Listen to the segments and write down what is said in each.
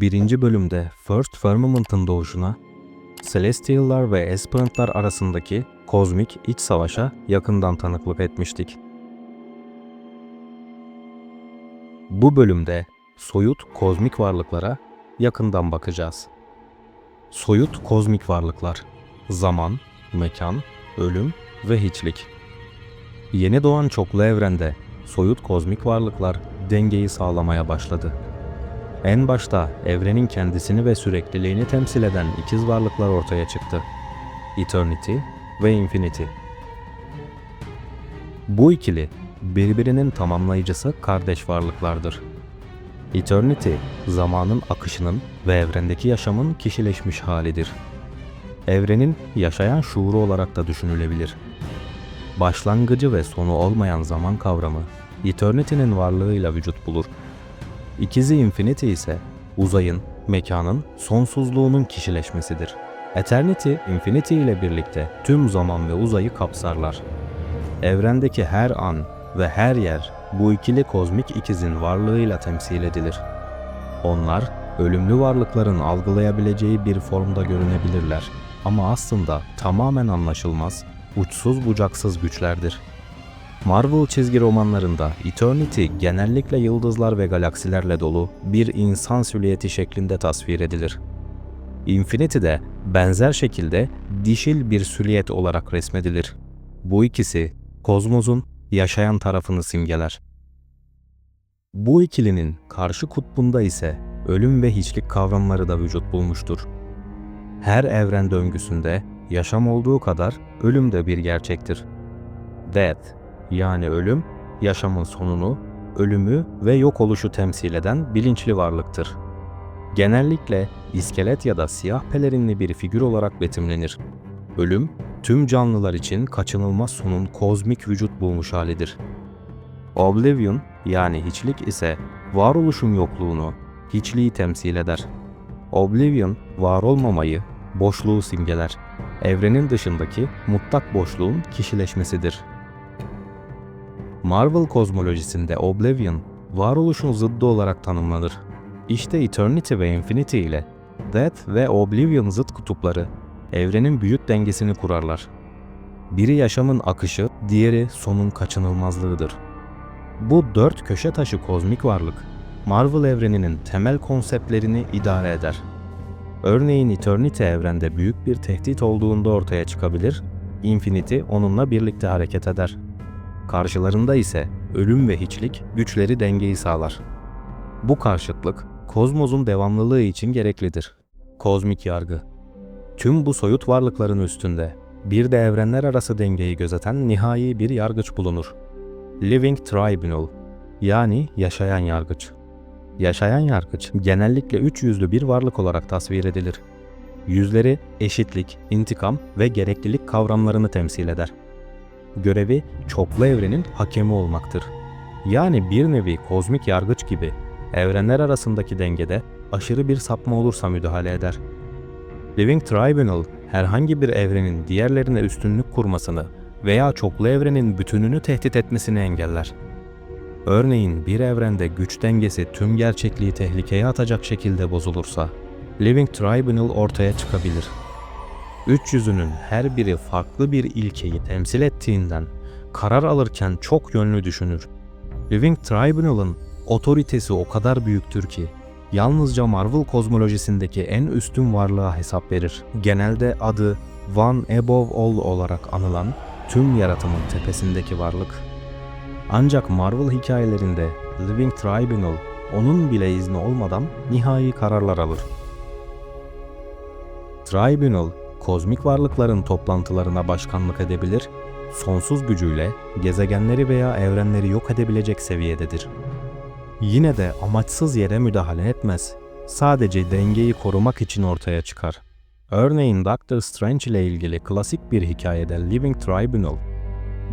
Birinci bölümde First Firmament'ın doğuşuna, Celestial'lar ve Esperant'lar arasındaki kozmik iç savaşa yakından tanıklık etmiştik. Bu bölümde soyut kozmik varlıklara yakından bakacağız. Soyut kozmik varlıklar, zaman, mekan, ölüm ve hiçlik. Yeni doğan çoklu evrende soyut kozmik varlıklar dengeyi sağlamaya başladı. En başta evrenin kendisini ve sürekliliğini temsil eden ikiz varlıklar ortaya çıktı. Eternity ve Infinity. Bu ikili birbirinin tamamlayıcısı kardeş varlıklardır. Eternity, zamanın akışının ve evrendeki yaşamın kişileşmiş halidir. Evrenin yaşayan şuuru olarak da düşünülebilir. Başlangıcı ve sonu olmayan zaman kavramı, Eternity'nin varlığıyla vücut bulur. İkizi Infinity ise uzayın, mekanın, sonsuzluğunun kişileşmesidir. Eternity, Infinity ile birlikte tüm zaman ve uzayı kapsarlar. Evrendeki her an ve her yer bu ikili kozmik ikizin varlığıyla temsil edilir. Onlar, ölümlü varlıkların algılayabileceği bir formda görünebilirler ama aslında tamamen anlaşılmaz, uçsuz bucaksız güçlerdir. Marvel çizgi romanlarında Eternity genellikle yıldızlar ve galaksilerle dolu bir insan silüeti şeklinde tasvir edilir. Infinity de benzer şekilde dişil bir silüet olarak resmedilir. Bu ikisi kozmosun yaşayan tarafını simgeler. Bu ikilinin karşı kutbunda ise ölüm ve hiçlik kavramları da vücut bulmuştur. Her evren döngüsünde yaşam olduğu kadar ölüm de bir gerçektir. Death yani ölüm, yaşamın sonunu, ölümü ve yok oluşu temsil eden bilinçli varlıktır. Genellikle iskelet ya da siyah pelerinli bir figür olarak betimlenir. Ölüm, tüm canlılar için kaçınılmaz sonun kozmik vücut bulmuş halidir. Oblivion yani hiçlik ise varoluşun yokluğunu, hiçliği temsil eder. Oblivion, var olmamayı, boşluğu simgeler. Evrenin dışındaki mutlak boşluğun kişileşmesidir. Marvel kozmolojisinde Oblivion, varoluşun zıddı olarak tanımlanır. İşte Eternity ve Infinity ile Death ve Oblivion zıt kutupları evrenin büyük dengesini kurarlar. Biri yaşamın akışı, diğeri sonun kaçınılmazlığıdır. Bu dört köşe taşı kozmik varlık, Marvel evreninin temel konseptlerini idare eder. Örneğin Eternity evrende büyük bir tehdit olduğunda ortaya çıkabilir, Infinity onunla birlikte hareket eder. Karşılarında ise ölüm ve hiçlik güçleri dengeyi sağlar. Bu karşıtlık kozmosun devamlılığı için gereklidir. Kozmik yargı. Tüm bu soyut varlıkların üstünde bir de evrenler arası dengeyi gözeten nihai bir yargıç bulunur. Living Tribunal yani yaşayan yargıç. Yaşayan yargıç genellikle üç yüzlü bir varlık olarak tasvir edilir. Yüzleri eşitlik, intikam ve gereklilik kavramlarını temsil eder. Görevi çoklu evrenin hakemi olmaktır. Yani bir nevi kozmik yargıç gibi evrenler arasındaki dengede aşırı bir sapma olursa müdahale eder. Living Tribunal herhangi bir evrenin diğerlerine üstünlük kurmasını veya çoklu evrenin bütününü tehdit etmesini engeller. Örneğin bir evrende güç dengesi tüm gerçekliği tehlikeye atacak şekilde bozulursa, Living Tribunal ortaya çıkabilir. Üç yüzünün her biri farklı bir ilkeyi temsil ettiğinden karar alırken çok yönlü düşünür. Living Tribunal'ın otoritesi o kadar büyüktür ki yalnızca Marvel kozmolojisindeki en üstün varlığa hesap verir. Genelde adı One Above All olarak anılan tüm yaratımın tepesindeki varlık. Ancak Marvel hikayelerinde Living Tribunal onun bile izni olmadan nihai kararlar alır. Tribunal, kozmik varlıkların toplantılarına başkanlık edebilir, sonsuz gücüyle gezegenleri veya evrenleri yok edebilecek seviyededir. Yine de amaçsız yere müdahale etmez. Sadece dengeyi korumak için ortaya çıkar. Örneğin Doctor Strange ile ilgili klasik bir hikayede Living Tribunal,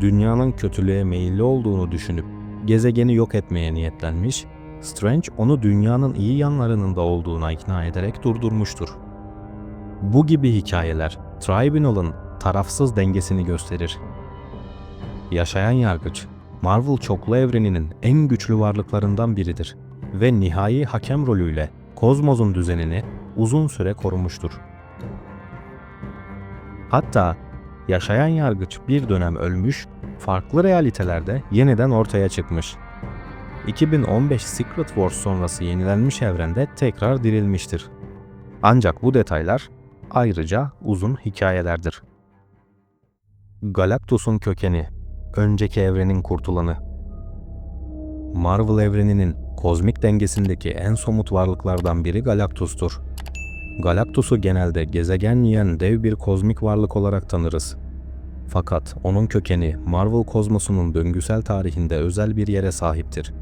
dünyanın kötülüğe meyilli olduğunu düşünüp gezegeni yok etmeye niyetlenmiş, Strange onu dünyanın iyi yanlarının da olduğuna ikna ederek durdurmuştur. Bu gibi hikayeler Tribunal'ın tarafsız dengesini gösterir. Yaşayan yargıç, Marvel çoklu evreninin en güçlü varlıklarından biridir ve nihai hakem rolüyle kozmosun düzenini uzun süre korumuştur. Hatta yaşayan yargıç bir dönem ölmüş, farklı realitelerde yeniden ortaya çıkmış. 2015 Secret Wars sonrası yenilenmiş evrende tekrar dirilmiştir. Ancak bu detaylar ayrıca uzun hikayelerdir. Galactus'un kökeni, önceki evrenin kurtulanı. Marvel evreninin kozmik dengesindeki en somut varlıklardan biri Galactus'tur. Galactus'u genelde gezegen yiyen dev bir kozmik varlık olarak tanırız. Fakat onun kökeni Marvel kozmosunun döngüsel tarihinde özel bir yere sahiptir.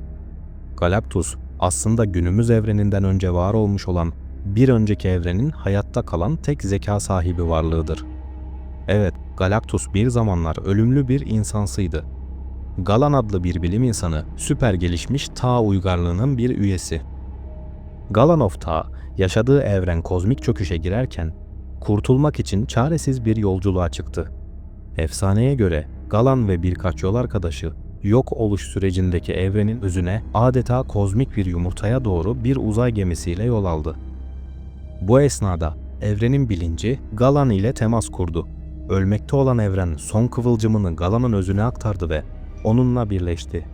Galactus aslında günümüz evreninden önce var olmuş olan bir önceki evrenin hayatta kalan tek zeka sahibi varlığıdır. Evet, Galactus bir zamanlar ölümlü bir insansıydı. Galan adlı bir bilim insanı, süper gelişmiş Ta uygarlığının bir üyesi. Galan of Ta, yaşadığı evren kozmik çöküşe girerken, kurtulmak için çaresiz bir yolculuğa çıktı. Efsaneye göre Galan ve birkaç yol arkadaşı yok oluş sürecindeki evrenin özüne adeta kozmik bir yumurtaya doğru bir uzay gemisiyle yol aldı. Bu esnada evrenin bilinci Galan ile temas kurdu. Ölmekte olan evren son kıvılcımını Galan'ın özüne aktardı ve onunla birleşti.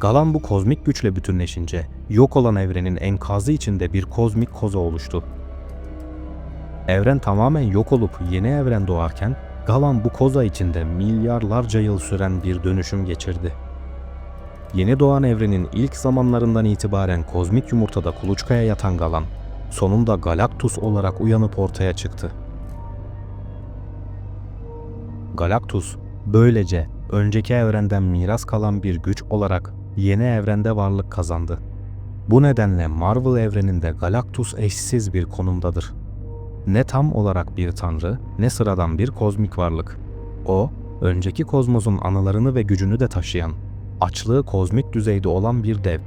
Galan bu kozmik güçle bütünleşince yok olan evrenin enkazı içinde bir kozmik koza oluştu. Evren tamamen yok olup yeni evren doğarken Galan bu koza içinde milyarlarca yıl süren bir dönüşüm geçirdi. Yeni doğan evrenin ilk zamanlarından itibaren kozmik yumurtada kuluçkaya yatan Galan, sonunda Galactus olarak uyanıp ortaya çıktı. Galactus, böylece önceki evrenden miras kalan bir güç olarak yeni evrende varlık kazandı. Bu nedenle Marvel evreninde Galactus eşsiz bir konumdadır. Ne tam olarak bir tanrı, ne sıradan bir kozmik varlık. O, önceki kozmosun anılarını ve gücünü de taşıyan, açlığı kozmik düzeyde olan bir dev.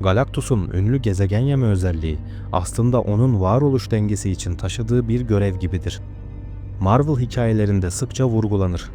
Galactus'un ünlü gezegen yeme özelliği aslında onun varoluş dengesi için taşıdığı bir görev gibidir. Marvel hikayelerinde sıkça vurgulanır.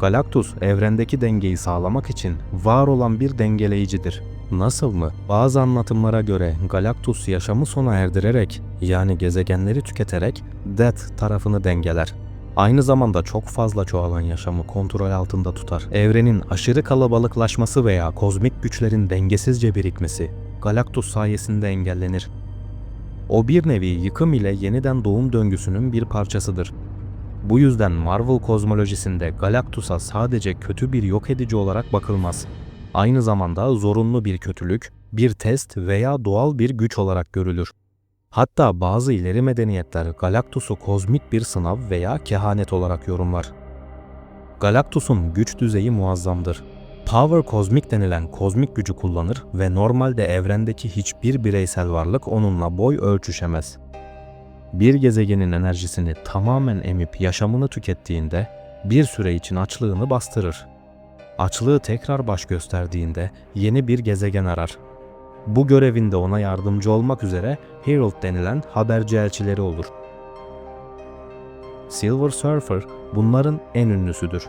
Galactus evrendeki dengeyi sağlamak için var olan bir dengeleyicidir. Nasıl mı? Bazı anlatımlara göre Galactus yaşamı sona erdirerek yani gezegenleri tüketerek Death tarafını dengeler. Aynı zamanda çok fazla çoğalan yaşamı kontrol altında tutar. Evrenin aşırı kalabalıklaşması veya kozmik güçlerin dengesizce birikmesi Galactus sayesinde engellenir. O bir nevi yıkım ile yeniden doğum döngüsünün bir parçasıdır. Bu yüzden Marvel kozmolojisinde Galactus'a sadece kötü bir yok edici olarak bakılmaz. Aynı zamanda zorunlu bir kötülük, bir test veya doğal bir güç olarak görülür. Hatta bazı ileri medeniyetler Galactus'u kozmik bir sınav veya kehanet olarak yorumlar. Galactus'un güç düzeyi muazzamdır. Power kozmik denilen kozmik gücü kullanır ve normalde evrendeki hiçbir bireysel varlık onunla boy ölçüşemez. Bir gezegenin enerjisini tamamen emip yaşamını tükettiğinde bir süre için açlığını bastırır. Açlığı tekrar baş gösterdiğinde yeni bir gezegen arar. Bu görevinde ona yardımcı olmak üzere Herald denilen haberci elçileri olur. Silver Surfer bunların en ünlüsüdür.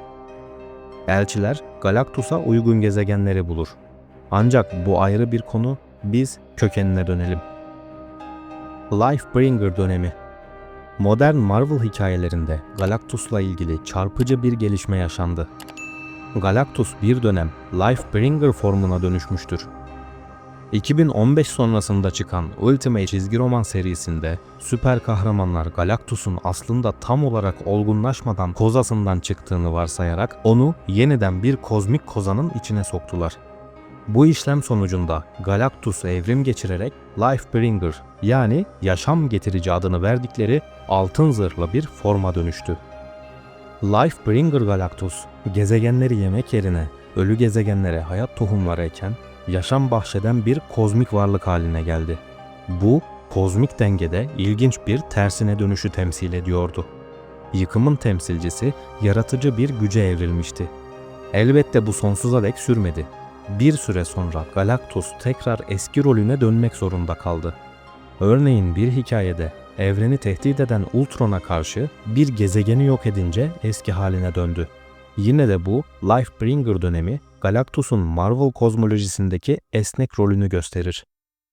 Elçiler Galactus'a uygun gezegenleri bulur. Ancak bu ayrı bir konu, biz kökenine dönelim. Lifebringer dönemi Modern Marvel hikayelerinde Galactus'la ilgili çarpıcı bir gelişme yaşandı. Galactus bir dönem Lifebringer formuna dönüşmüştür. 2015 sonrasında çıkan Ultimate çizgi roman serisinde süper kahramanlar Galactus'un aslında tam olarak olgunlaşmadan kozasından çıktığını varsayarak onu yeniden bir kozmik kozanın içine soktular. Bu işlem sonucunda Galactus evrim geçirerek Lifebringer yani yaşam getirici adını verdikleri altın zırhlı bir forma dönüştü. Lifebringer Galactus, gezegenleri yemek yerine ölü gezegenlere hayat tohumları eken, yaşam bahşeden bir kozmik varlık haline geldi. Bu, kozmik dengede ilginç bir tersine dönüşü temsil ediyordu. Yıkımın temsilcisi yaratıcı bir güce evrilmişti. Elbette bu sonsuza dek sürmedi. Bir süre sonra Galactus tekrar eski rolüne dönmek zorunda kaldı. Örneğin bir hikayede evreni tehdit eden Ultron'a karşı bir gezegeni yok edince eski haline döndü. Yine de bu Lifebringer dönemi Galactus'un Marvel kozmolojisindeki esnek rolünü gösterir.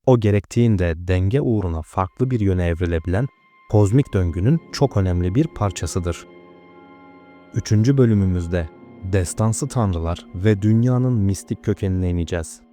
O gerektiğinde denge uğruna farklı bir yöne evrilebilen kozmik döngünün çok önemli bir parçasıdır. Üçüncü bölümümüzde destansı tanrılar ve dünyanın mistik kökenine ineceğiz.